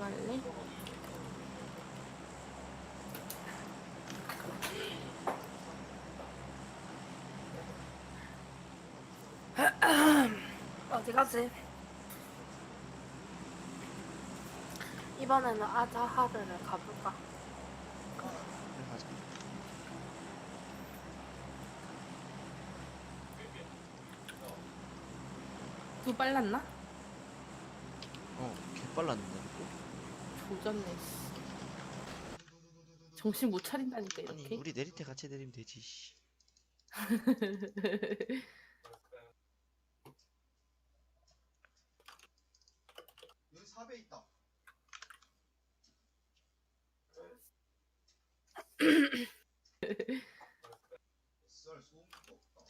갈래? 어디 가지? 이번에는 아자하르를 가볼까? 또 빨랐나? 어, 개 빨랐는데 이거? 조졌네. 씨. 정신 못 차린다니까 아니 이렇게. 우리 내릴 때 같이 내리면 되지. 씨. 여기 4배 있다. 썰 소음도 없다.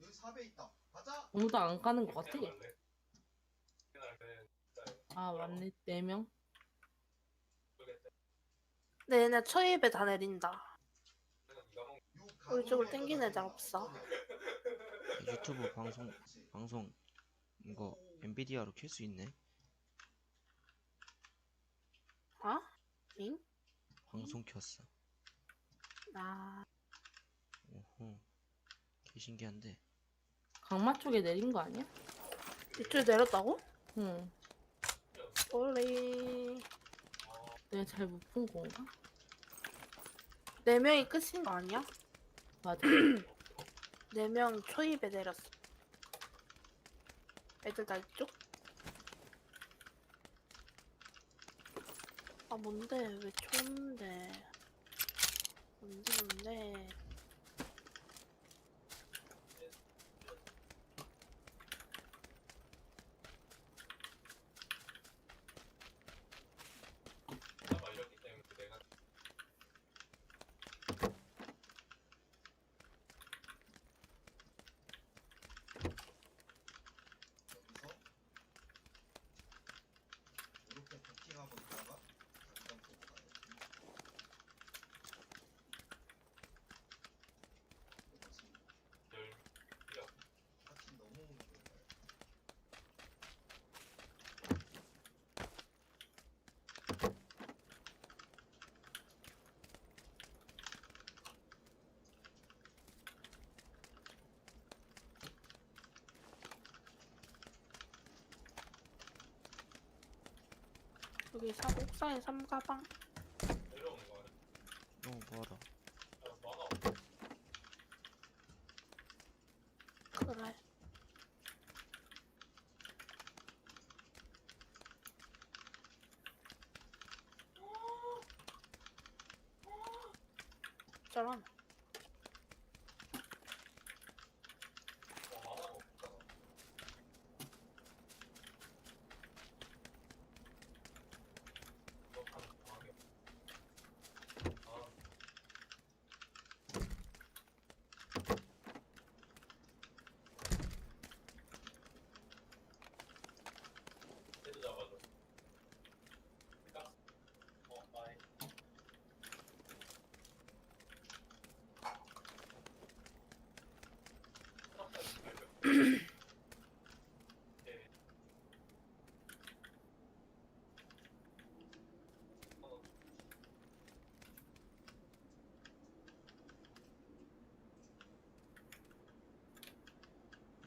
여기 4배 있다. 가자. 아무도 안 가는 것 같아. 아 맞네 네 명. 네, 얘네 초입에 다 내린다. 요 우리 쪽을 땡기는 애들 없어. 유튜브 방송 방송 이거 엔비디아로 켤 수 있네. 어? 응? 방송 켰어. 나 오호. 개 신기한데. 강마 쪽에 내린 거 아니야? 이쪽에 내렸다고? 응. 원래 내가 잘 못 본 건가? 네 명이 끝인 거 아니야? 맞아. 네 명 초입에 내렸어. 애들 다 이쪽? 아 뭔데 왜 초인데? 뭔데 뭔데? 여기서 이렇게 도킹하고 있다가 장전 보고 가야지. 그렇지. 하치 너무 좋아요. 여기 사, 옥상에 삼가방. 너무 멀어. 그래. 저런.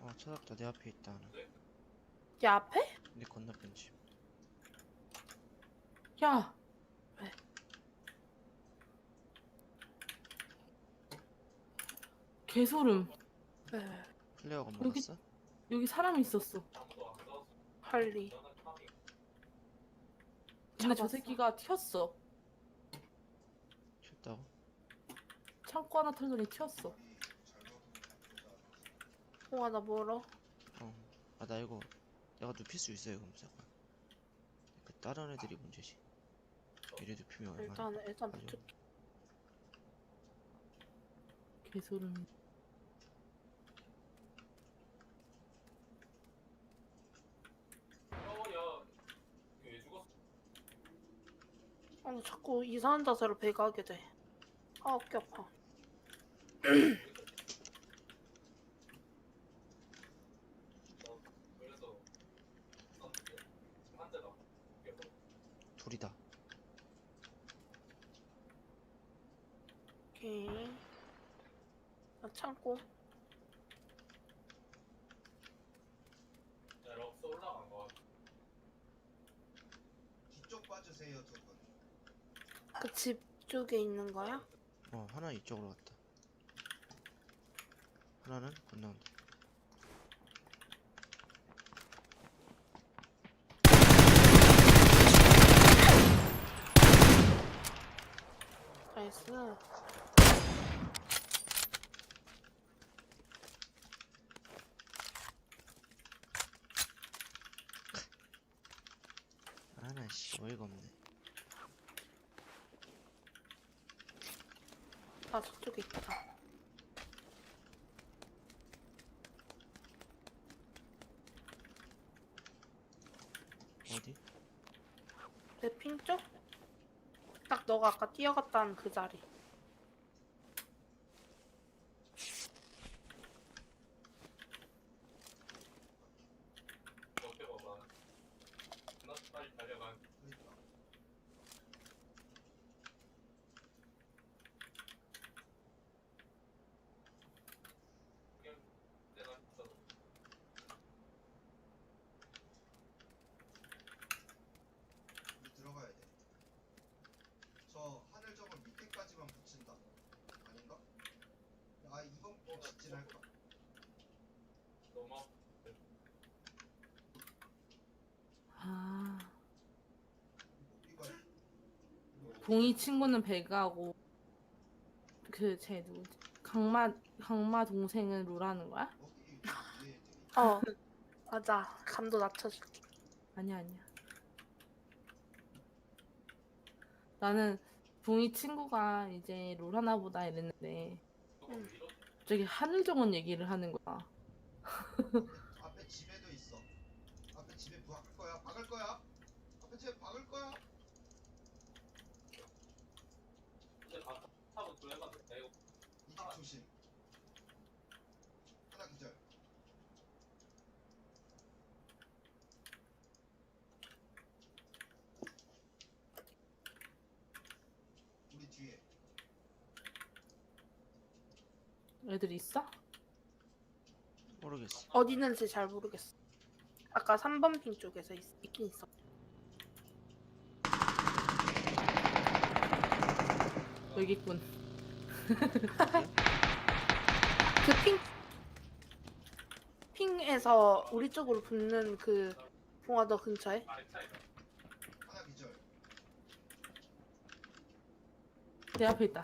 어 찾았다. 내 앞에 있다 하나. 이 앞에? 내 건너편 집. 야. 왜? 개소름. 네. 플레어가 여기- 먹었어? 여기 사람이 있었어. 할리. 근데 저 잡았어? 새끼가 튀었어. 쳤다고? 창고 하나 털더니 튀었어. 홍아 나 멀어. 어. 아 나 이거 내가 눕힐 수 있어요 그럼 잠깐. 그 다른 애들이 문제지. 이래 눕히면 얼마나? 일단 일단 아니요. 붙을게. 개소름. 아니 자꾸 이상한 자세로 배가 하게 돼. 아 어깨 아파. 둘이다. 오케이. 나 참고. 뒤쪽 빠주세요 두 분. 그 집 쪽에 있는 거야? 어 하나 이쪽으로 갔다. 하나는 건너온다. 나이스. 하나 씨 어이가 없네. 아 저쪽에 있다. 어디? 내핑 쪽? 딱 너가 아까 뛰어갔다는 그 자리. 그러니까. 우리 들어가야 돼. 저 하늘 저거 밑에까지만 붙인다. 아닌가? 아 이번 거 직진할까? 아 이거 동희 친구는 배가고 그쟤 누구지? 강마 강마 동생은 롤하는 거야? 어. 맞아. 감도 낮춰줄게. 아니야 아니야. 나는 동희 친구가 이제 롤 하나 보다 이랬는데 응. 갑자기 하늘정원 얘기를 하는 거야. 앞에 집에도 있어. 앞에 집에 박을 거야. 박을 거야. 앞에 집에 박을 거야. 조심. 하나 기절. 우리 뒤에. 애들 있어? 모르겠어. 어디 있는지 잘 모르겠어. 아까 3번 핑 쪽에서 있, 있긴 있어. 여기 있군. 그 핑, 핑에서 우리 쪽으로 붙는 그 봉화도 근처에? 내 앞에 있다.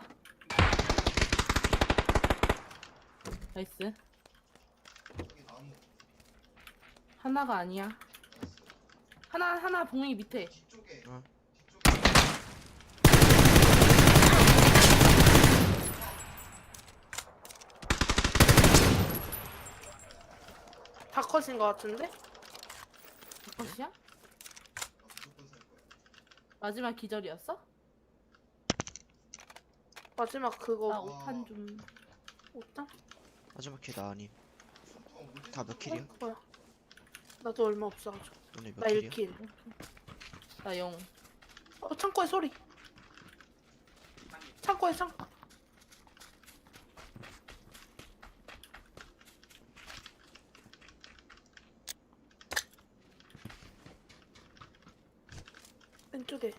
나이스. 하나가 아니야. 하나 하나 봉이 밑에. 어. 뒤쪽에. 다 컷인 것 같은데? 살 거야. 마지막 기절이었어? 마지막 그거 5탄 좀. 옷장? 마지막 킬나 아님. 다 몇 킬이야? 어? 뭐야? 나도 얼마 없어가지고. 너네 몇나 킬이야? 1킬. 나 영. 어, 창고에 소리. 창고에 창고. 왼쪽에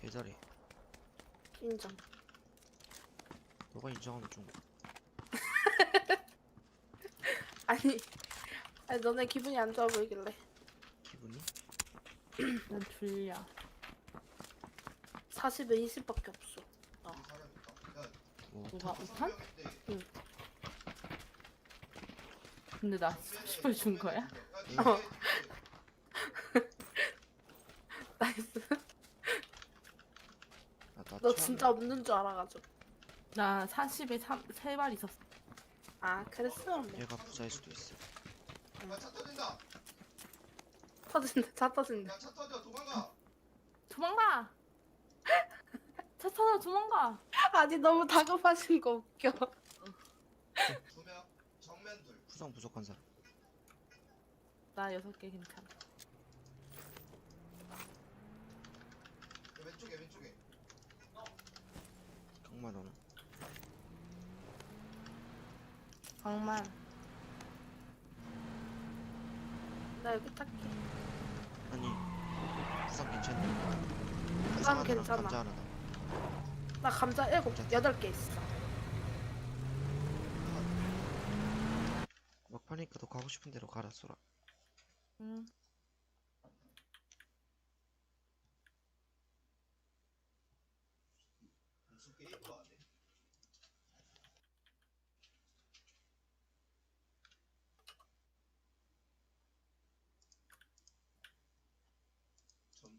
개잘해. 인정. 인정하면 좀 아니, 아니 너네 기분이 안 좋아 보이길래. 기분이? 난 졸려. 40에 20밖에 없어. 다섯 5탄? 명인데 근데 나 정면에 30을 준 거야? 어. 나이스. 나, 나너 진짜 없는 줄 알아가지고. 나 40에 3, 3발 있었어. 아, 그랬어. 뭐. 얘가 부자일 수도 있어. 야, 차 터진다. 터진다, 차 터진다. 야, 차 터져. 도망가. 도망가! 차 타서 도망가! 아니, 너무 다급하신 거 웃겨. 두 명. 정면 둘. 구성 부족한 사람. 나 여섯 개 괜찮아. 왼쪽에 왼쪽에 강만 오나? 강만. 나 여기 탈게. 아니 괜찮니? 부상 하나랑 괜찮아. 감자 하나 더. 나 감자 일곱 여덟 개 있어. 막판이니까 너 가고 싶은 대로 가라 소라 응.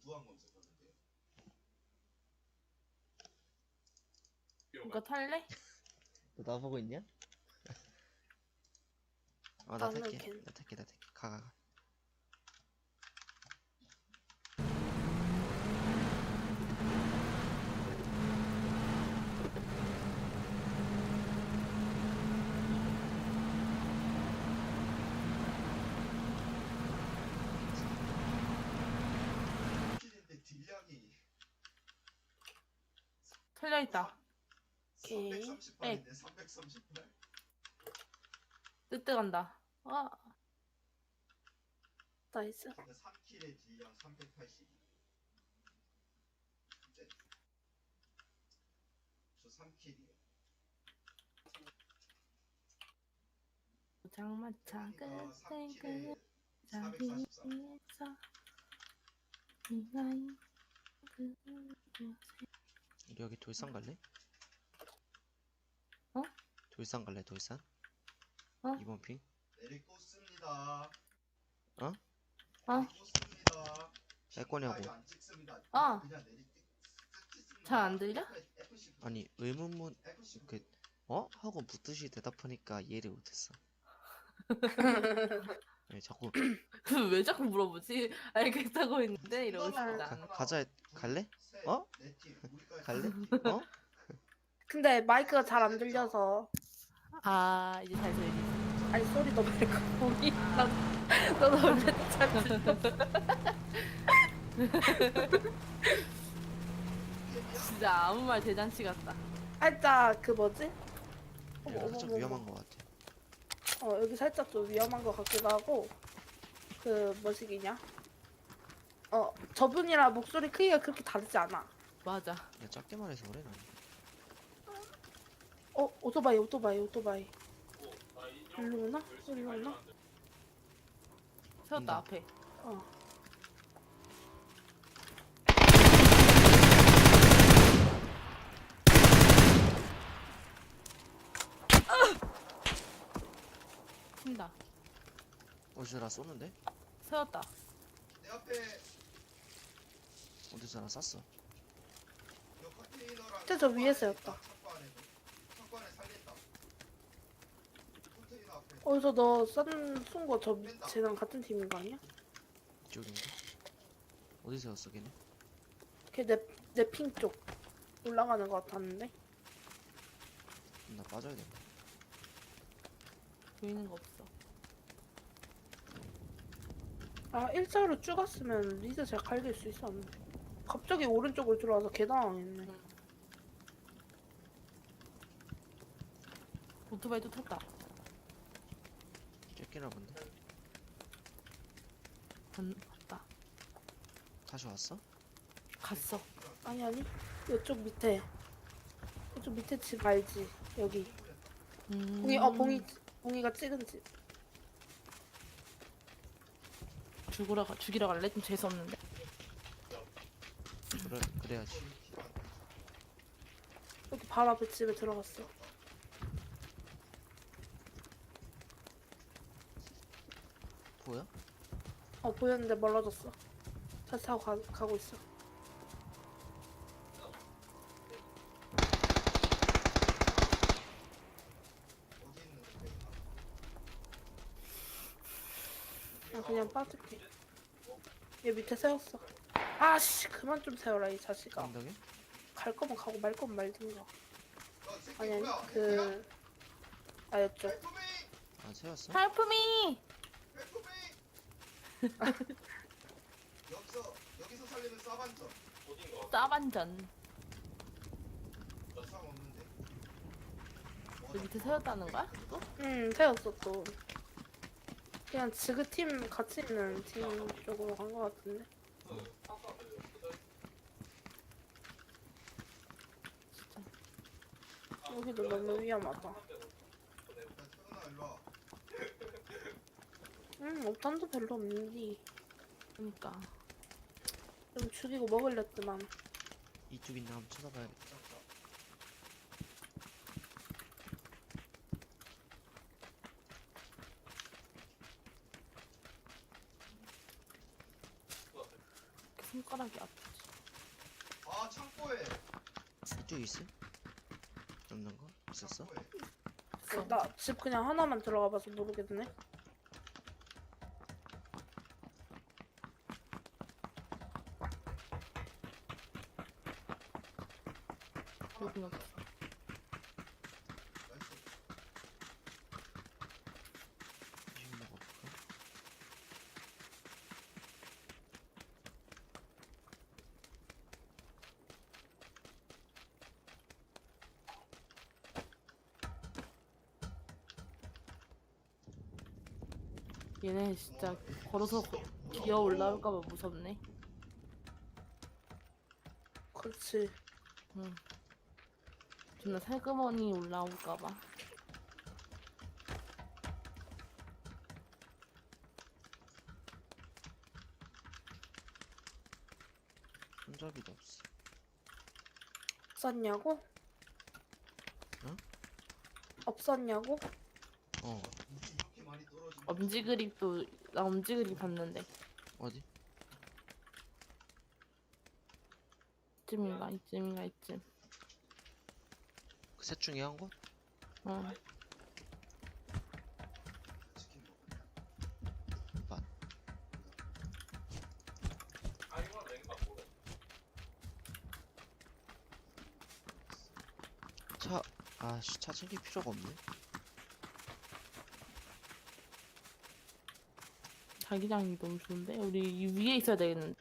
전두환 검색하는데 이거 탈래? 너 나보고 있냐? 아 나 나는 탈게 괜- 나 탈게 나 탈게 가 가 가. 털려 있다. 오케이. 338인데 338 뜨뜨 간다. 아, 나이스. 3킬의 딜량 382 이제 저 3킬이요 장마차 끝에 3킬에 그 자리에서 443 네가 그 우리 여기 돌산 갈래? 어? 돌산 갈래 돌산? 어? 이번 핑? 내리 꽂습니다 어? 어? 내리꽂습니다 할 거냐고. P5 안 찍습니다 어. 그냥 내리. 잘 안 들려? F10 아니 의문문 F10 그 어? 하고 묻듯이 대답하니까 이해를 못했어 왜 자꾸 왜 자꾸 물어보지? 알겠다고 했는데 이러고 가, 않아. 가자 했- 갈래? 어? 갈래? 어? 근데 마이크가 잘 안 들려서 아 이제 잘 들리지. 아니 소리도 말고 봉이 너도 원래 잘 들려. 진짜 아무 말 대잔치 같다. 살짝 그 뭐지? 어머 야, 어머 살짝 어머. 위험한 거 같아 어 여기 살짝 좀 위험한 것 같기도 하고 그 뭐시기냐? 어 저분이랑 목소리 크기가 그렇게 다르지 않아. 맞아. 야 작게 말해서 그래 난 어 오토바이 오토바이 오토바이. 일로 오나? 일로 오나? 세웠다 온다. 앞에. 어. 튄다. 어디서 나 쏘는데? 세웠다. 내 앞에 어디서 나 쐈어 컨테이너랑 저 위에서였다. 창고 안에 창고 안에 살렸다 컨테이너 앞에 어디서 너쏜쏜거저 쟤랑 같은 팀인 거 아니야? 이쪽인가? 어디서 쐈어 걔네? 걔내내 핑 쪽 올라가는 것 같았는데. 나 빠져야 돼 보이는 거 없어. 아 일자로 쭉 갔으면 리드 잘 갈길 수 있었는데. 갑자기 오른쪽으로 들어와서 개당황했네. 오토바이 또 탔다. 쬐끼나 본데? 건 봤다. 다시 왔어? 갔어. 아니 아니 이쪽 밑에 이쪽 밑에 집 알지 여기 음. 봉이 어 봉이 봉이가 찍은 집 죽으러 가 죽이러 갈래? 좀 재수 없는데. 그래, 그래야지 여기 바로 앞에 집에 들어갔어 보여? 어 보였는데 멀어졌어 차 타고 가, 가고 있어 어디 있는데 나 그냥 빠질게 얘 밑에 세웠어 아씨 그만 좀 세워라 이 자식아 언덕에? 갈 거면 가고 말 거면 말든가 너 아니 아니 그 아, 헬프미 아 세웠어? 싸반전. 짜반전. 그 밑에 세웠다는 거야? 또? 응 세웠어 또. 그냥 지그 팀 같이 있는 팀 쪽으로 간거 같은데. 여기도 너무 위험하다. 응 옥탄도 별로 없는데 그니까. 좀 죽이고 먹을랬더만. 이쪽 있나 한번 찾아봐야겠다. 손가락이 아프지. 아 창고에. 이쪽 있음? 없는 거? 있었어? 창고에. 있어. 나집 그냥 하나만 들어가 봐서 모르겠네. 여긴 없어. 나이스. 좀 먹어볼까? 얘네 진짜 걸어서 거- 기어 올라올까봐 무섭네. 그렇지. 응. 존나 살그머니 올라올까봐. 손잡이도 없어. 없었냐고? 응? 없었냐고? 어 엄지 그립도 나 엄지 그립 봤는데 어디? 이쯤인가 이쯤인가 이쯤. 그 셋 중에 한 곳? 어. 차, 아씨, 차 챙길 필요가 없네. 자기장이 너무 좋은데 우리 이 위에 있어야 되겠는데.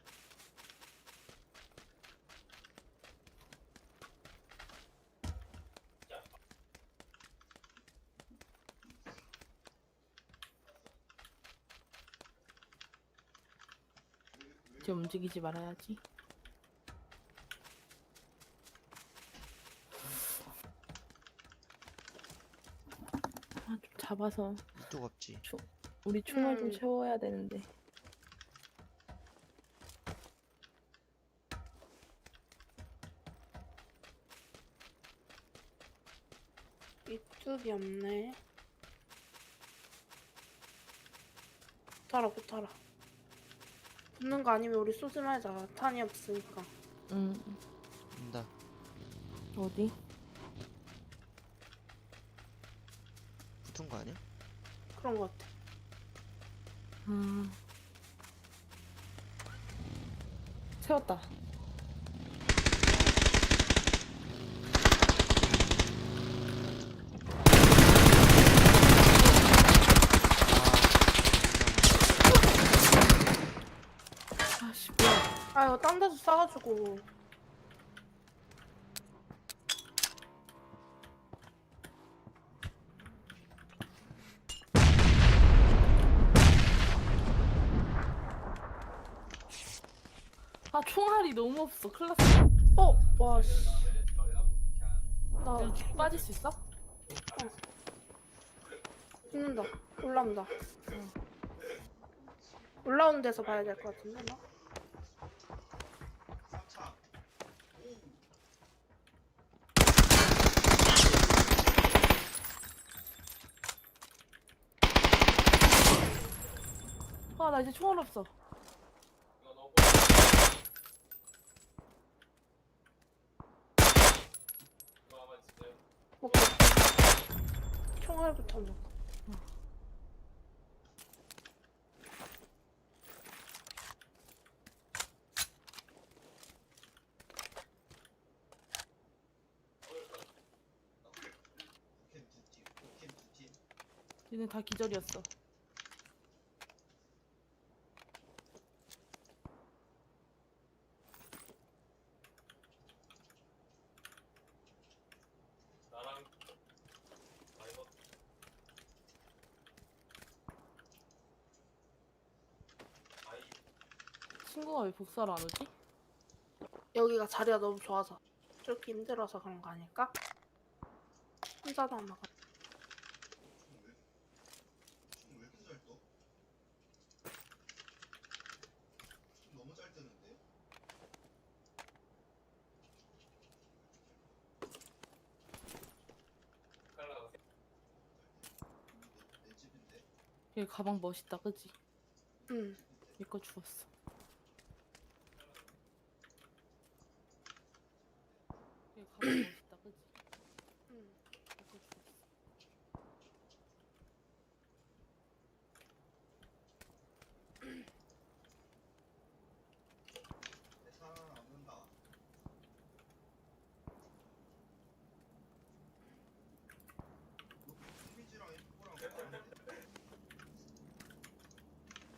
이제 움직이지 말아야지. 아, 좀 잡아서 이쪽 없지. 우리 총알 좀 음. 채워야 되는데. 이쪽이 없네. 붙어라 붙어라. 붙는 거 아니면 우리 쏘지 말자. 탄이 없으니까. 응. 온다. 어디? 붙은 거 아니야? 그런 거 같아. 아. 세웠다. 아씨 뭐야? 아 이거 딴 데서 싸가지고. 총알이 너무 없어. 큰일 났어. 어, 와 씨. 나 빠질 수 있어? 죽는다. 올라온다. 올라오는 데서 봐야 될 것 같은데 나. 3차. 오. 아나 이제 총알 없어. 얘네 다 기절이었어. 친구가 왜 복사를 안 오지? 여기가 자리가 너무 좋아서 저렇게 힘들어서 그런 거 아닐까? 혼자 남아가 얘 가방 멋있다, 그지? 응. 얘거 주웠어.